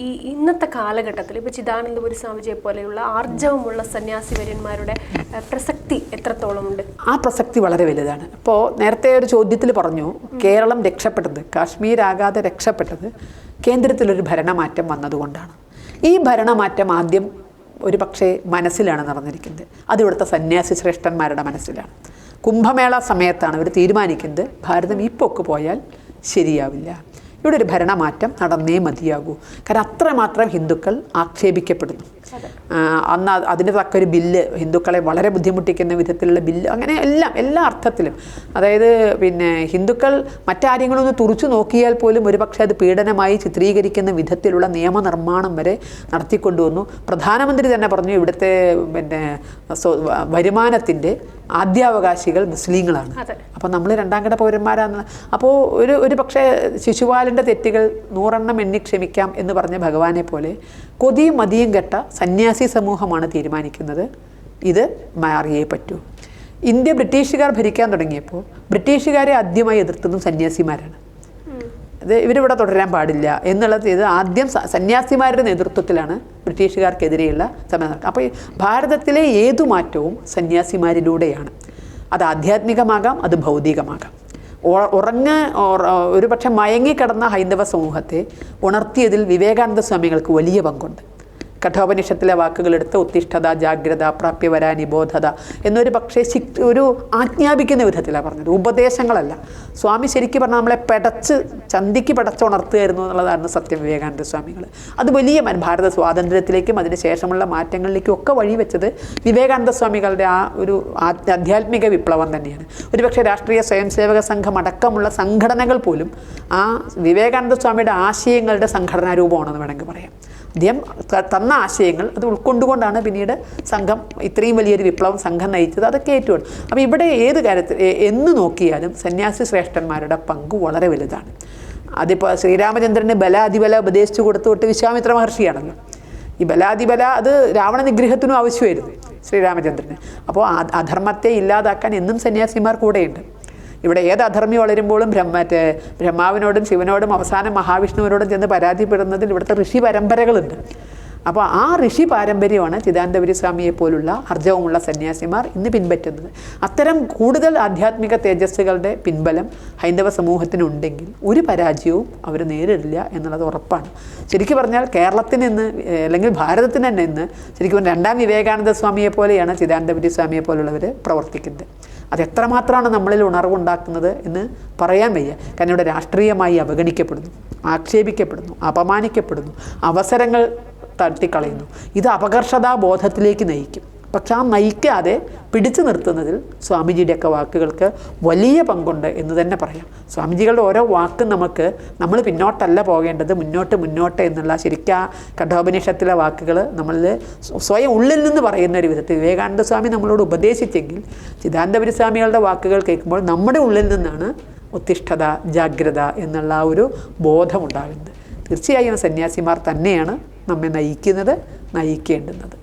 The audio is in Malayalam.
ഈ ഇന്നത്തെ കാലഘട്ടത്തിൽ ഇപ്പോൾ ചിദാനന്ദപുരി സ്വാമിജിയെ പോലെയുള്ള ആർജവമുള്ള സന്യാസിവര്യന്മാരുടെ പ്രസക്തി എത്രത്തോളം ഉണ്ട്? ആ പ്രസക്തി വളരെ വലുതാണ്. ഇപ്പോൾ നേരത്തെ ഒരു ചോദ്യത്തിൽ പറഞ്ഞു കേരളം രക്ഷപ്പെട്ടത് കാശ്മീർ ആകാതെ രക്ഷപ്പെട്ടത് കേന്ദ്രത്തിലൊരു ഭരണമാറ്റം വന്നതുകൊണ്ടാണ്. ഈ ഭരണമാറ്റം ആദ്യം ഒരു പക്ഷേ മനസ്സിലാണ് നടന്നിരിക്കുന്നത്. അത് ഇവിടുത്തെ സന്യാസി ശ്രേഷ്ഠന്മാരുടെ മനസ്സിലാണ്. കുംഭമേള സമയത്താണ് അവർ തീരുമാനിക്കുന്നത് ഭാരതം ഈ പൊക്ക് പോയാൽ ശരിയാവില്ല. ഇവിടെ ഒരു ഭരണമാറ്റം നടന്നേ മതിയാകൂ. കാരണം അത്രമാത്രം ഹിന്ദുക്കൾ ആക്ഷേപിക്കപ്പെടുന്നു. അന്ന് അത് അതിന് തക്കൊരു ബില്ല് ഹിന്ദുക്കളെ വളരെ ബുദ്ധിമുട്ടിക്കുന്ന വിധത്തിലുള്ള ബില്ല് അങ്ങനെ എല്ലാം എല്ലാ അർത്ഥത്തിലും. അതായത് പിന്നെ ഹിന്ദുക്കൾ മറ്റാരെങ്കിലൊന്ന് തുറച്ചു നോക്കിയാൽ പോലും ഒരുപക്ഷെ അത് പീഡനമായി ചിത്രീകരിക്കുന്ന വിധത്തിലുള്ള നിയമനിർമ്മാണം വരെ നടത്തിക്കൊണ്ടുവന്നു. പ്രധാനമന്ത്രി തന്നെ പറഞ്ഞു ഇവിടുത്തെ പിന്നെ വരുമാനത്തിന്റെ ആദ്യാവകാശികൾ മുസ്ലിങ്ങളാണ്. അപ്പോൾ നമ്മൾ രണ്ടാം കിട പൗരന്മാരാണ്. അപ്പോൾ ഒരു ഒരു പക്ഷേ ശിശുപാലന്റെ തെറ്റുകൾ നൂറെണ്ണം എണ്ണി ക്ഷമിക്കാം എന്ന് പറഞ്ഞ ഭഗവാനെ പോലെ കൊതിയും മതിയും കെട്ട സന്യാസി സമൂഹമാണ് തീരുമാനിക്കുന്നത്. ഇത് മാറിയേ പറ്റൂ. ഇന്ത്യ ബ്രിട്ടീഷുകാർ ഭരിക്കാൻ തുടങ്ങിയപ്പോൾ ബ്രിട്ടീഷുകാരെ ആദ്യമായി എതിർത്തതും സന്യാസിമാരാണ്. ഇവരിവിടെ തുടരാൻ പാടില്ല എന്നുള്ളത് ഇത് ആദ്യം സന്യാസിമാരുടെ നേതൃത്വത്തിലാണ് ബ്രിട്ടീഷുകാർക്കെതിരെയുള്ള സമരം അപ്പോൾ ഭാരതത്തിലെ ഏതു മാറ്റവും സന്യാസിമാരിലൂടെയാണ്. അത് ആധ്യാത്മികമാകാം അത് ഭൗതികമാകാം. ഉറങ്ങ് ഉറങ്ങ ഉറ- ഒരു പക്ഷെ മയങ്ങിക്കിടന്ന ഹൈന്ദവ സമൂഹത്തെ ഉണർത്തിയതിൽ വിവേകാനന്ദ സ്വാമികൾക്ക് വലിയ പങ്കുണ്ട്. കഠോപനിഷത്തിലെ വാക്കുകളെടുത്ത് ഉത്തിഷ്ഠത ജാഗ്രത പ്രാപ്യവരാനി നിബോധത എന്നൊരു പക്ഷേ ശിക് ഒരു ആജ്ഞാപിക്കുന്ന വിധത്തിലാണ് പറഞ്ഞത്. ഉപദേശങ്ങളല്ല. സ്വാമി ശരിക്കും പറഞ്ഞാൽ നമ്മളെ പെടച്ച് ചന്തിക്ക് പടച്ചുണർത്തുകയായിരുന്നു എന്നുള്ളതാണ് സത്യം വിവേകാനന്ദ സ്വാമികൾ. അത് വലിയ ഭാരത സ്വാതന്ത്ര്യത്തിലേക്കും അതിന് ശേഷമുള്ള മാറ്റങ്ങളിലേക്കും ഒക്കെ വഴിവെച്ചത് വിവേകാനന്ദ സ്വാമികളുടെ ആ ഒരു ആധ്യാത്മിക വിപ്ലവം തന്നെയാണ്. ഒരുപക്ഷെ രാഷ്ട്രീയ സ്വയം സേവക സംഘം അടക്കമുള്ള സംഘടനകൾ പോലും ആ വിവേകാനന്ദ സ്വാമിയുടെ ആശയങ്ങളുടെ സംഘടനാ രൂപമാണെന്ന് വേണമെങ്കിൽ പറയാം. അദ്ദേഹം ത- തന്ന ആശയങ്ങൾ അത് ഉൾക്കൊണ്ടുകൊണ്ടാണ് പിന്നീട് സംഘം ഇത്രയും വലിയൊരു വിപ്ലവം സംഘം നയിച്ചത്. അതൊക്കെ ഏറ്റവും അപ്പോൾ ഇവിടെ ഏത് കാര്യത്തിൽ എന്ന് നോക്കിയാലും സന്യാസി ശ്രേഷ്ഠന്മാരുടെ പങ്ക് വളരെ വലുതാണ്. അതിപ്പോൾ ശ്രീരാമചന്ദ്രന് ബലാതിബല ഉപദേശിച്ചു കൊടുത്തു തൊട്ട് വിശ്വാമിത്ര മഹർഷിയാണല്ലോ. ഈ ബലാതിബല അത് രാവണ നിഗ്രഹത്തിനും ആവശ്യമായിരുന്നു ശ്രീരാമചന്ദ്രന്. അപ്പോൾ അധർമ്മത്തെ ഇല്ലാതാക്കാൻ എന്നും സന്യാസിമാർ കൂടെയുണ്ട്. ഇവിടെ ഏത് അധർമ്മി വളരുമ്പോഴും ബ്രഹ്മറ്റേ ബ്രഹ്മാവിനോടും ശിവനോടും അവസാനം മഹാവിഷ്ണുവിനോടും ചെന്ന് പരാതിപ്പെടുന്നതിൽ ഇവിടുത്തെ ഋഷി പരമ്പരകളുണ്ട്. അപ്പോൾ ആ ഋഷി പാരമ്പര്യമാണ് ചിദാനന്ദപുരി സ്വാമിയെ പോലുള്ള അർജവമുള്ള സന്യാസിമാർ ഇന്ന് പിൻപറ്റുന്നത്. അത്തരം കൂടുതൽ ആധ്യാത്മിക തേജസ്സുകളുടെ പിൻബലം ഹൈന്ദവ സമൂഹത്തിനുണ്ടെങ്കിൽ ഒരു പരാജയവും അവർ നേരിടില്ല എന്നുള്ളത് ഉറപ്പാണ്. ശരിക്കും പറഞ്ഞാൽ കേരളത്തിന് ഇന്ന് അല്ലെങ്കിൽ ഭാരതത്തിന് തന്നെ ഇന്ന് ശരിക്കും രണ്ടാം വിവേകാനന്ദ സ്വാമിയെ പോലെയാണ് ചിദാനന്ദപുരി സ്വാമിയെ പ്രവർത്തിക്കുന്നത്. അത് എത്രമാത്രമാണ് നമ്മളിൽ ഉണർവുണ്ടാക്കുന്നത് എന്ന് പറയാൻ വയ്യ. കാരണം ഇവിടെ രാഷ്ട്രീയമായി അവഗണിക്കപ്പെടുന്നു ആക്ഷേപിക്കപ്പെടുന്നു അപമാനിക്കപ്പെടുന്നു അവസരങ്ങൾ തട്ടിക്കളയുന്നു. ഇത് അപകർഷതാ ബോധത്തിലേക്ക് നയിക്കും. പക്ഷെ ആ നയിക്കാതെ പിടിച്ചു നിർത്തുന്നതിൽ സ്വാമിജിയുടെയൊക്കെ വാക്കുകൾക്ക് വലിയ പങ്കുണ്ട് എന്ന് തന്നെ പറയാം. സ്വാമിജികളുടെ ഓരോ വാക്കും നമുക്ക് നമ്മൾ പിന്നോട്ടല്ല പോകേണ്ടത് മുന്നോട്ട് മുന്നോട്ട് എന്നുള്ള ശരിക്കും കഠോപനിഷത്തിലെ വാക്കുകൾ നമ്മൾ സ്വയം ഉള്ളിൽ നിന്ന് പറയുന്ന ഒരു വിധത്തിൽ. വിവേകാനന്ദ സ്വാമി നമ്മളോട് ഉപദേശിച്ചെങ്കിൽ ചിദാനന്ദപുരി സ്വാമികളുടെ വാക്കുകൾ കേൾക്കുമ്പോൾ നമ്മുടെ ഉള്ളിൽ നിന്നാണ് ഉത്തിഷ്ഠത ജാഗ്രത എന്നുള്ള ആ ഒരു ബോധമുണ്ടാകുന്നത് തീർച്ചയായും സന്യാസിമാർ തന്നെയാണ് നമ്മെ നയിക്കുന്നത് നയിക്കേണ്ടുന്നത്.